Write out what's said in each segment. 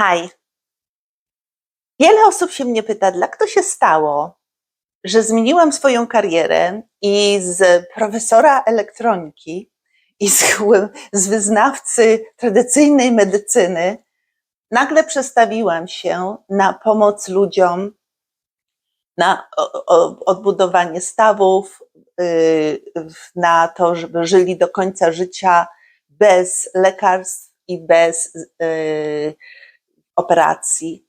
Haj. Wiele osób się mnie pyta, jak to się stało, że zmieniłam swoją karierę i z profesora elektroniki i z, z wyznawcy tradycyjnej medycyny nagle przestawiłam się na pomoc ludziom, na odbudowanie stawów, y, na to, żeby żyli do końca życia bez lekarstw i bez y, operacji.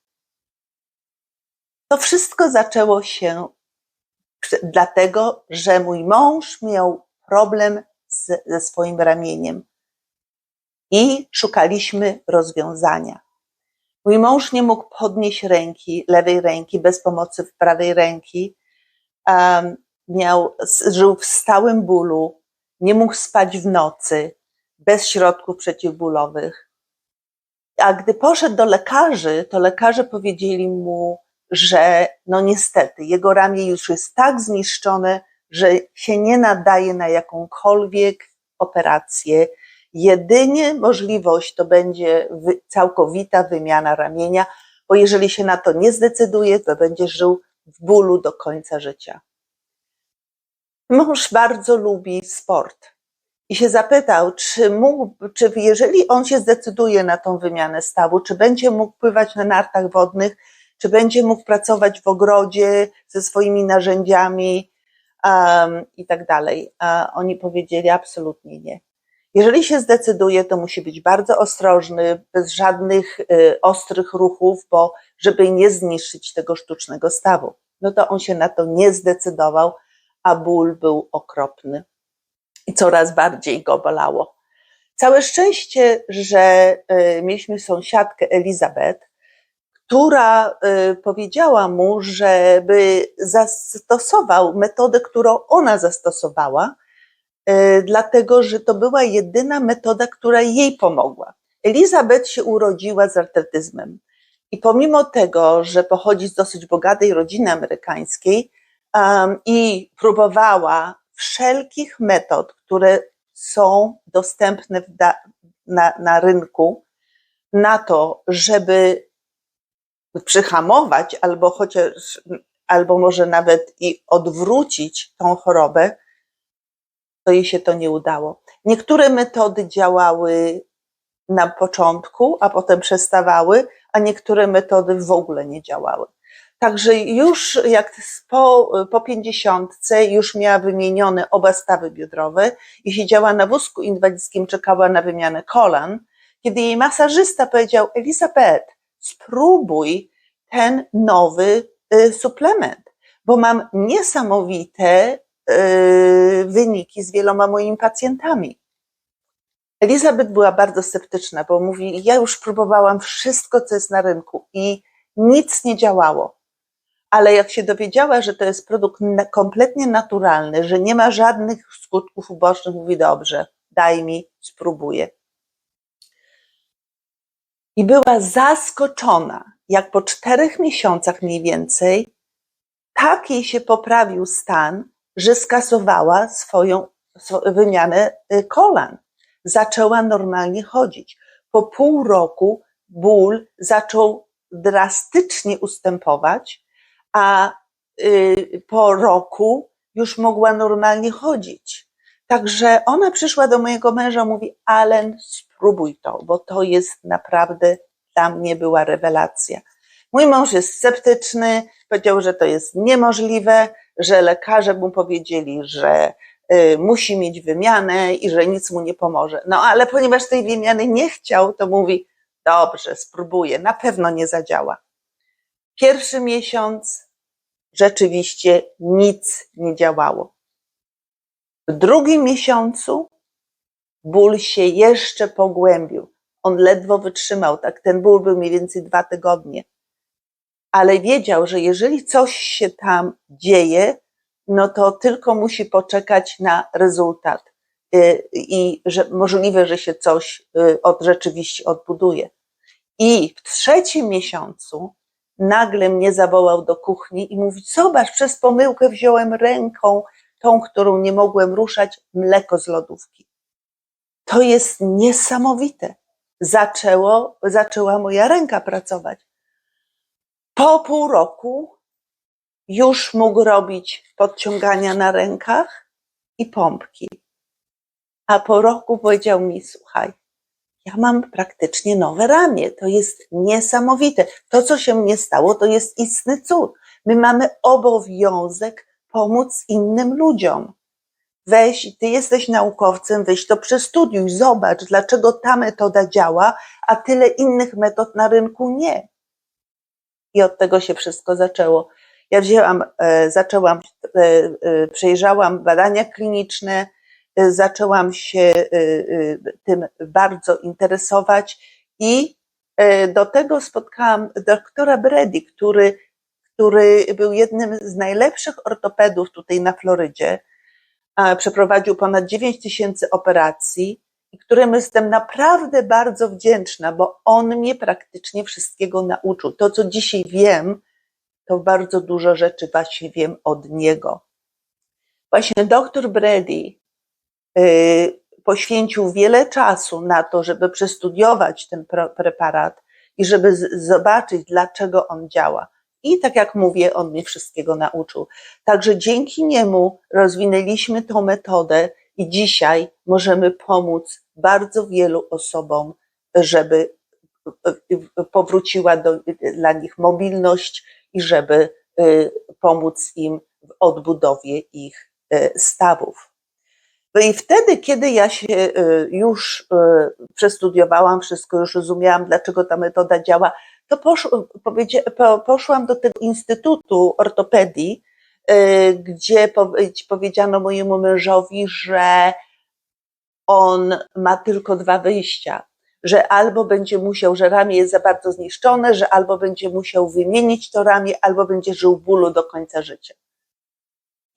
To wszystko zaczęło się dlatego, że mój mąż miał problem z, ze swoim ramieniem i szukaliśmy rozwiązania. Mój mąż nie mógł podnieść ręki, lewej ręki, bez pomocy prawej ręki. Um, miał, żył w stałym bólu, nie mógł spać w nocy, bez środków przeciwbólowych. A gdy poszedł do lekarzy, to lekarze powiedzieli mu, że no niestety jego ramię już jest tak zniszczone, że się nie nadaje na jakąkolwiek operację. Jedynie możliwość to będzie całkowita wymiana ramienia, bo jeżeli się na to nie zdecyduje, to będzie żył w bólu do końca życia. Mąż bardzo lubi sport i się zapytał, czy, mógł, czy jeżeli on się zdecyduje na tą wymianę stawu, czy będzie mógł pływać na nartach wodnych, czy będzie mógł pracować w ogrodzie ze swoimi narzędziami um, i tak dalej. A oni powiedzieli absolutnie nie. Jeżeli się zdecyduje, to musi być bardzo ostrożny, bez żadnych y, ostrych ruchów, bo żeby nie zniszczyć tego sztucznego stawu. No to on się na to nie zdecydował, a ból był okropny i coraz bardziej go bolało. Całe szczęście, że y, mieliśmy sąsiadkę Elizabeth, która y, powiedziała mu, żeby zastosował metodę, którą ona zastosowała, y, dlatego że to była jedyna metoda, która jej pomogła. Elizabeth się urodziła z artretyzmem i pomimo tego, że pochodzi z dosyć bogatej rodziny amerykańskiej um, i próbowała wszelkich metod, które są dostępne na, na rynku, na to, żeby przyhamować albo chociaż, albo może nawet i odwrócić tą chorobę, to jej się to nie udało. Niektóre metody działały na początku, a potem przestawały, a niektóre metody w ogóle nie działały. Także już jak po, po pięćdziesiątce już miała wymienione oba stawy biodrowe i siedziała na wózku inwalidzkim, czekała na wymianę kolan, kiedy jej masażysta powiedział, Elizabeth, spróbuj ten nowy y, suplement, bo mam niesamowite y, wyniki z wieloma moimi pacjentami. Elizabeth była bardzo sceptyczna, bo mówi, ja już próbowałam wszystko, co jest na rynku i nic nie działało ale jak się dowiedziała, że to jest produkt kompletnie naturalny, że nie ma żadnych skutków ubocznych, mówi dobrze, daj mi, spróbuję. I była zaskoczona, jak po czterech miesiącach mniej więcej, tak jej się poprawił stan, że skasowała swoją wymianę y, kolan. Zaczęła normalnie chodzić. Po pół roku ból zaczął drastycznie ustępować, a y, po roku już mogła normalnie chodzić. Także ona przyszła do mojego męża, mówi: Allen, spróbuj to, bo to jest naprawdę dla mnie była rewelacja. Mój mąż jest sceptyczny, powiedział, że to jest niemożliwe, że lekarze mu powiedzieli, że y, musi mieć wymianę i że nic mu nie pomoże. No ale ponieważ tej wymiany nie chciał, to mówi: Dobrze, spróbuję, na pewno nie zadziała. Pierwszy miesiąc rzeczywiście nic nie działało. W drugim miesiącu ból się jeszcze pogłębił. On ledwo wytrzymał, tak ten ból był mniej więcej dwa tygodnie. Ale wiedział, że jeżeli coś się tam dzieje, no to tylko musi poczekać na rezultat y, i że możliwe, że się coś y, od, rzeczywiście odbuduje. I w trzecim miesiącu nagle mnie zawołał do kuchni i mówi: Zobacz, przez pomyłkę wziąłem ręką tą, którą nie mogłem ruszać, mleko z lodówki. To jest niesamowite. zaczęło, zaczęła moja ręka pracować. Po pół roku już mógł robić podciągania na rękach i pompki. A po roku powiedział mi: Słuchaj, ja mam praktycznie nowe ramię. To jest niesamowite. To, co się mnie stało, to jest istny cud. My mamy obowiązek pomóc innym ludziom. Weź, ty jesteś naukowcem, weź to przestudiuj, zobacz, dlaczego ta metoda działa, a tyle innych metod na rynku nie. I od tego się wszystko zaczęło. Ja wzięłam, e, zaczęłam, e, e, przejrzałam badania kliniczne, zaczęłam się e, e, tym bardzo interesować i do tego spotkałam doktora Brady, który, który był jednym z najlepszych ortopedów tutaj na Florydzie. Przeprowadził ponad 9 tysięcy operacji i któremu jestem naprawdę bardzo wdzięczna, bo on mnie praktycznie wszystkiego nauczył. To, co dzisiaj wiem, to bardzo dużo rzeczy właśnie wiem od niego. Właśnie dr Brady y, poświęcił wiele czasu na to, żeby przestudiować ten preparat i żeby zobaczyć, dlaczego on działa. I tak jak mówię, on mnie wszystkiego nauczył. Także dzięki niemu rozwinęliśmy tą metodę i dzisiaj możemy pomóc bardzo wielu osobom, żeby powróciła do, dla nich mobilność i żeby y, pomóc im w odbudowie ich y, stawów. No i wtedy, kiedy ja się y, już y, przestudiowałam wszystko, już rozumiałam, dlaczego ta metoda działa, to poszłam do tego Instytutu Ortopedii, y, gdzie powie- powiedziano mojemu mężowi, że on ma tylko dwa wyjścia, że albo będzie musiał, że ramię jest za bardzo zniszczone, że albo będzie musiał wymienić to ramię, albo będzie żył bólu do końca życia.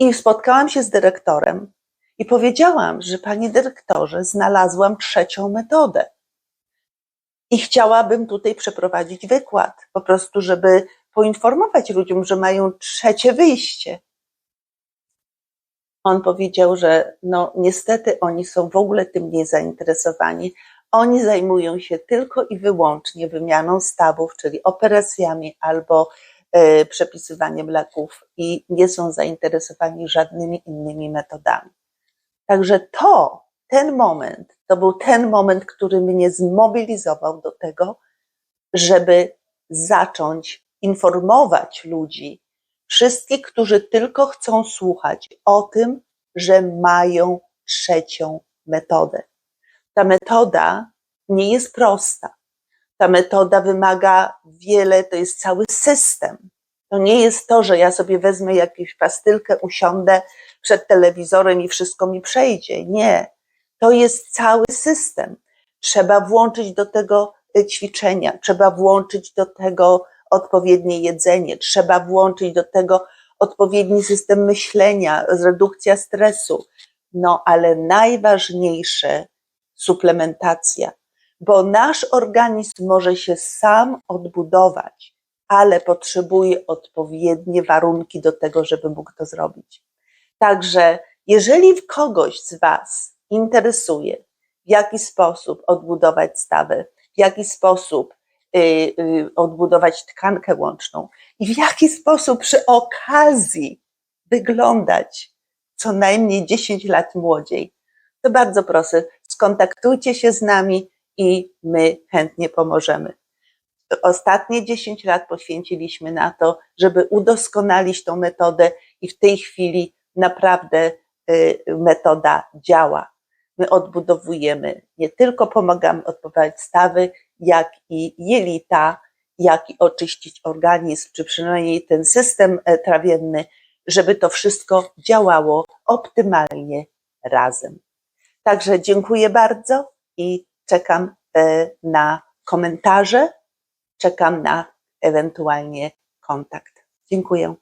I spotkałam się z dyrektorem i powiedziałam, że panie dyrektorze, znalazłam trzecią metodę. I chciałabym tutaj przeprowadzić wykład, po prostu, żeby poinformować ludziom, że mają trzecie wyjście. On powiedział, że no niestety oni są w ogóle tym nie zainteresowani. Oni zajmują się tylko i wyłącznie wymianą stawów, czyli operacjami albo e, przepisywaniem leków i nie są zainteresowani żadnymi innymi metodami. Także to, ten moment, to był ten moment, który mnie zmobilizował do tego, żeby zacząć informować ludzi, wszystkich, którzy tylko chcą słuchać o tym, że mają trzecią metodę. Ta metoda nie jest prosta. Ta metoda wymaga wiele, to jest cały system. To nie jest to, że ja sobie wezmę jakąś pastylkę, usiądę przed telewizorem i wszystko mi przejdzie. Nie. To jest cały system. Trzeba włączyć do tego y, ćwiczenia, trzeba włączyć do tego odpowiednie jedzenie, trzeba włączyć do tego odpowiedni system myślenia, redukcja stresu. No ale najważniejsze suplementacja, bo nasz organizm może się sam odbudować, ale potrzebuje odpowiednie warunki do tego, żeby mógł to zrobić. Także jeżeli kogoś z Was interesuje, w jaki sposób odbudować stawę, w jaki sposób y, y, odbudować tkankę łączną i w jaki sposób przy okazji wyglądać co najmniej 10 lat młodziej, to bardzo proszę, skontaktujcie się z nami i my chętnie pomożemy. Ostatnie 10 lat poświęciliśmy na to, żeby udoskonalić tą metodę i w tej chwili naprawdę y, metoda działa. My odbudowujemy, nie tylko pomagamy odbudować stawy, jak i jelita, jak i oczyścić organizm, czy przynajmniej ten system e, trawienny, żeby to wszystko działało optymalnie razem. Także dziękuję bardzo i czekam e, na komentarze, czekam na ewentualnie kontakt. Dziękuję.